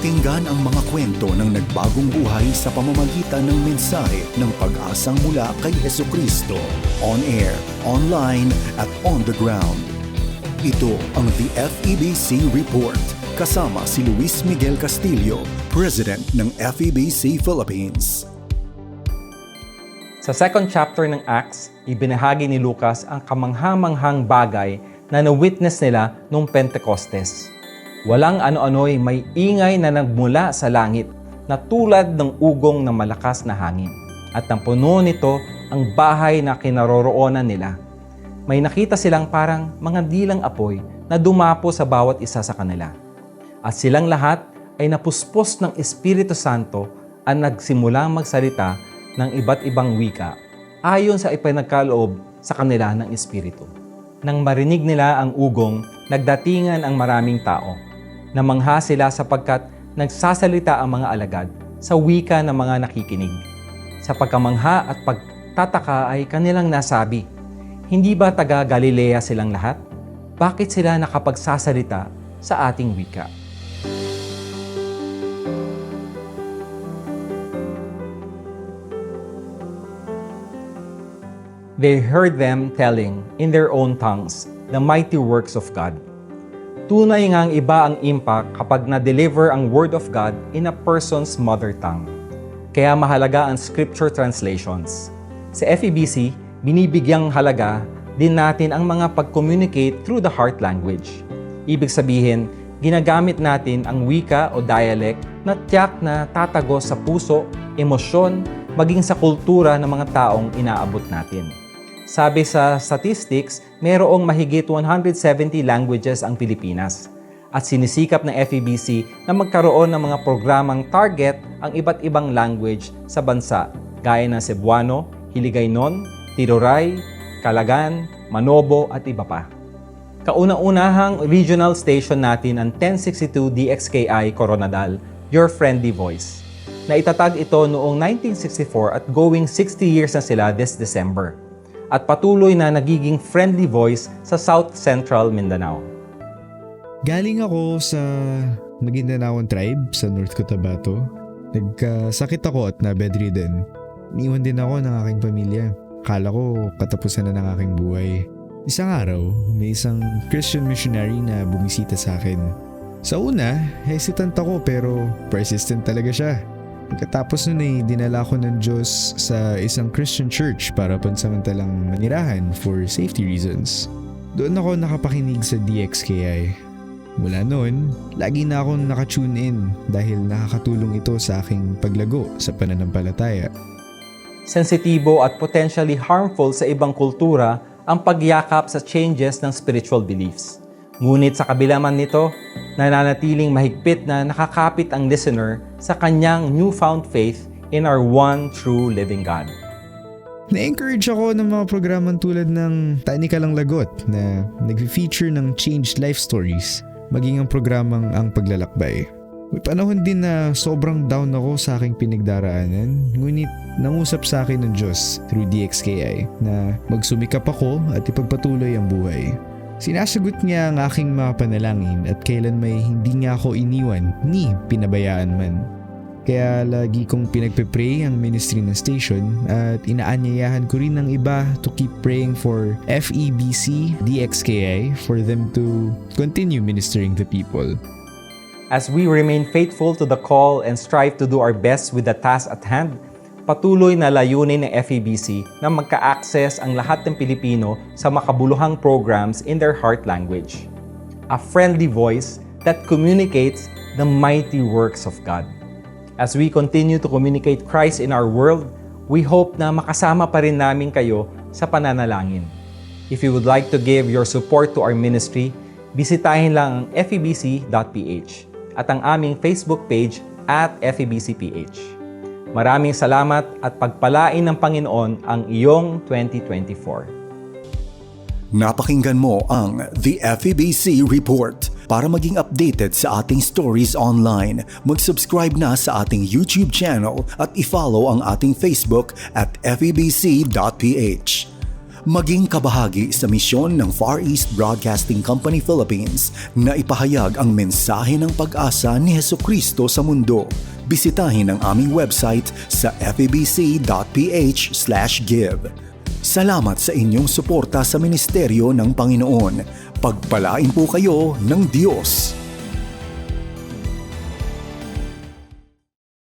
Pakinggan ang mga kwento ng nagbagong buhay sa pamamagitan ng mensahe ng pag-asang mula kay Heso Kristo. On air, online, at on the ground. Ito ang The FEBC Report. Kasama si Luis Miguel Castillo, President ng FEBC Philippines. Sa second chapter ng Acts, ibinahagi ni Lucas ang kamanghamanghang bagay na na-witness nila noong Pentecostes. Walang ano-ano'y may ingay na nagmula sa langit na tulad ng ugong ng malakas na hangin. At puno nito ang bahay na kinaroroonan nila. May nakita silang parang mga dilang apoy na dumapo sa bawat isa sa kanila. At silang lahat ay napuspos ng Espiritu Santo at nagsimulang magsalita ng iba't ibang wika ayon sa ipinagkaloob sa kanila ng Espiritu. Nang marinig nila ang ugong, nagdatingan ang maraming tao. Namangha sila sapagkat nagsasalita ang mga alagad sa wika ng mga nakikinig. Sa pagkamangha at pagtataka ay kanilang nasabi, Hindi ba taga Galilea silang lahat? Bakit sila nakapagsasalita sa ating wika? they heard them telling in their own tongues the mighty works of God. Tunay ngang iba ang impact kapag na-deliver ang Word of God in a person's mother tongue. Kaya mahalaga ang scripture translations. Sa FEBC, binibigyang halaga din natin ang mga pag-communicate through the heart language. Ibig sabihin, ginagamit natin ang wika o dialect na tiyak na tatago sa puso, emosyon, maging sa kultura ng mga taong inaabot natin. Sabi sa statistics, mayroong mahigit 170 languages ang Pilipinas. At sinisikap ng FEBC na magkaroon ng mga programang target ang iba't ibang language sa bansa gaya ng Cebuano, Hiligaynon, Tiroray, Kalagan, Manobo at iba pa. Kauna-unahang regional station natin ang 1062 DXKI Coronadal, Your Friendly Voice. Naitatag ito noong 1964 at going 60 years na sila this December at patuloy na nagiging friendly voice sa South Central Mindanao. Galing ako sa Maguindanaon tribe sa North Cotabato. Nagkasakit ako at na-bedridden. Niwan din ako ng aking pamilya. Kala ko katapusan na ng aking buhay. Isang araw, may isang Christian missionary na bumisita sa akin. Sa una, hesitant ako pero persistent talaga siya. Pagkatapos nun ay dinala ko ng Diyos sa isang Christian church para pansamantalang manirahan for safety reasons. Doon ako nakapakinig sa DXKI. Mula noon, lagi na akong nakatune in dahil nakakatulong ito sa aking paglago sa pananampalataya. Sensitibo at potentially harmful sa ibang kultura ang pagyakap sa changes ng spiritual beliefs. Ngunit sa kabila man nito, nananatiling mahigpit na nakakapit ang listener sa kanyang newfound faith in our one true living God. Na-encourage ako ng mga programang tulad ng Tani Ka Lang Lagot na nag-feature ng changed life stories, maging ang programang Ang Paglalakbay. May panahon din na sobrang down ako sa aking pinagdaraanan, ngunit nangusap sa akin ng Diyos through DXKI na magsumikap ako at ipagpatuloy ang buhay. Sinasagot niya ang aking mga panalangin at kailan may hindi niya ako iniwan ni pinabayaan man. Kaya lagi kong pinagpe-pray ang ministry ng station at inaanyayahan ko rin ng iba to keep praying for FEBC, DXKI for them to continue ministering to people. As we remain faithful to the call and strive to do our best with the task at hand, patuloy na layunin ng FEBC na magka-access ang lahat ng Pilipino sa makabuluhang programs in their heart language. A friendly voice that communicates the mighty works of God. As we continue to communicate Christ in our world, we hope na makasama pa rin namin kayo sa pananalangin. If you would like to give your support to our ministry, bisitahin lang ang febc.ph at ang aming Facebook page at febcph. Maraming salamat at pagpalain ng Panginoon ang iyong 2024. Napakinggan mo ang The FEBC Report. Para maging updated sa ating stories online, mag-subscribe na sa ating YouTube channel at i-follow ang ating Facebook at febc.ph. Maging kabahagi sa misyon ng Far East Broadcasting Company Philippines na ipahayag ang mensahe ng pag-asa ni Heso Kristo sa mundo. Bisitahin ang aming website sa febc.ph give. Salamat sa inyong suporta sa ministeryo ng Panginoon. Pagpalain po kayo ng Diyos.